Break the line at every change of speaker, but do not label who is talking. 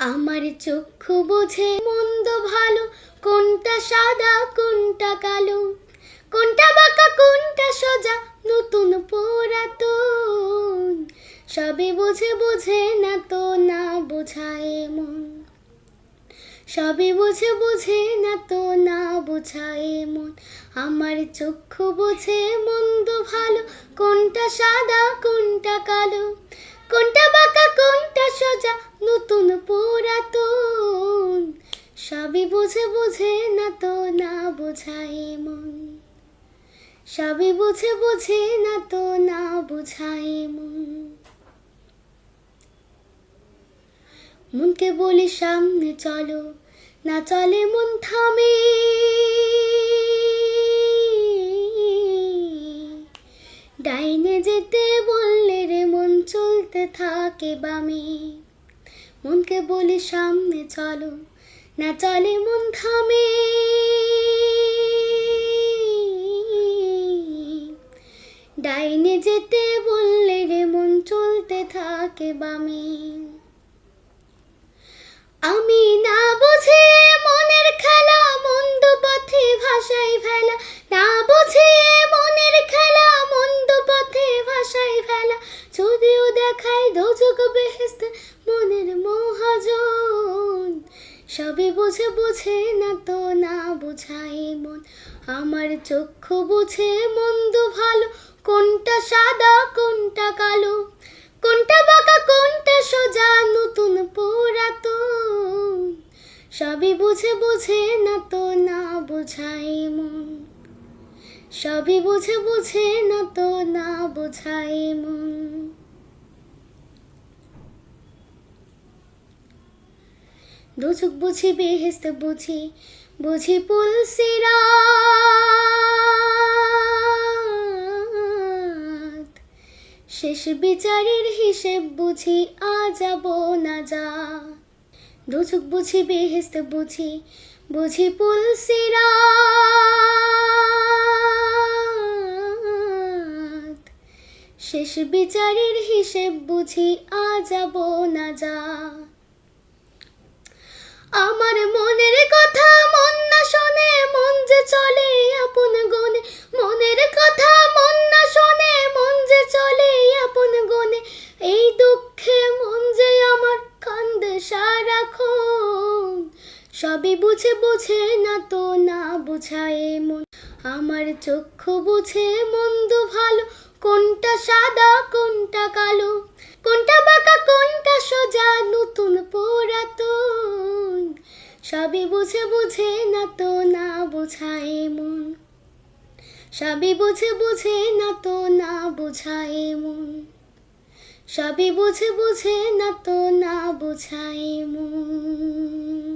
আমার চক্ষু বোঝে মন্দ ভালো, কোনটা সাদা, কোনটা কালো? কোনটা বাঁকা, কোনটা সোজা, নতুন পুরাতন? সবে বোঝে বোঝে না তো না বোঝায় মন। সবে বোঝে বোঝে না তো না বোঝায় মন। আমার চক্ষু বোঝে মন্দ ভালো, কোনটা সাদা, কোনটা কালো? কোনটা বাঁকা কোনটা সোজা নতুন পুরাতন। সবই বুঝে বুঝে না তো না বোঝায় মন। সবই বুঝে বুঝে না তো না বোঝায় মন। মনকে বলি সামনে চলো, না চলে মন থামে। চলতে থাকে বামে মনকে বলি সামনে চলো, না চলে মন থামে। ডাইনে যেতে বললে রে মন চলতে থাকে বামে আমি না বুঝে মনের খেলা, মন্দ পথে ভাষাই ফেলা, না বুঝে দোজক মনের মহাজন। সবে বুঝে বুঝে না তো না বোঝাই মন। আমার চক্ষু বুঝে মন্দ ভালো, কোনটা সাদা, কোনটা কালো। কোনটা বাঁকা, কোনটা সোজা, নতুন পুরাতন। সবই বুঝে বুঝে না তো না বোঝাই মন। সবই বুঝে বুঝে না তো না বোঝাই মন। দুচুক বুঝি বেহেস্ত বুঝি বুঝি পুলসিরাত শেষ বিচারের হিসেব বুঝি আ যাব না যা। দুচুক বুঝি বেহেস্ত বুঝি বুঝি পুলসিরাত শেষ বিচারের হিসেব বুঝি আ যাব না যা। আমার মনের কথা মন না শোনে, মন যে চলে আপন গনে। মনের কথা মন না শোনে, মন যে চলে আপন গনে। এই দুঃখে মন যে আমার কান্দে সারা সারাক্ষণ। সবই বুঝে বুঝে না তো না বুঝায় মন। আমার চক্ষু বুঝে মন্দ ভালো, কোনটা সাদা, কোনটা কালো। কোনটা বাঁকা, কোনটা সোজা, নতুন পুরাতন সবই বুঝে বুঝে না তো না বোঝায় মন। সবই বুঝে বুঝে না তো না বোঝায় মন। সবই বুঝে বুঝে না তো না বোঝায় মন।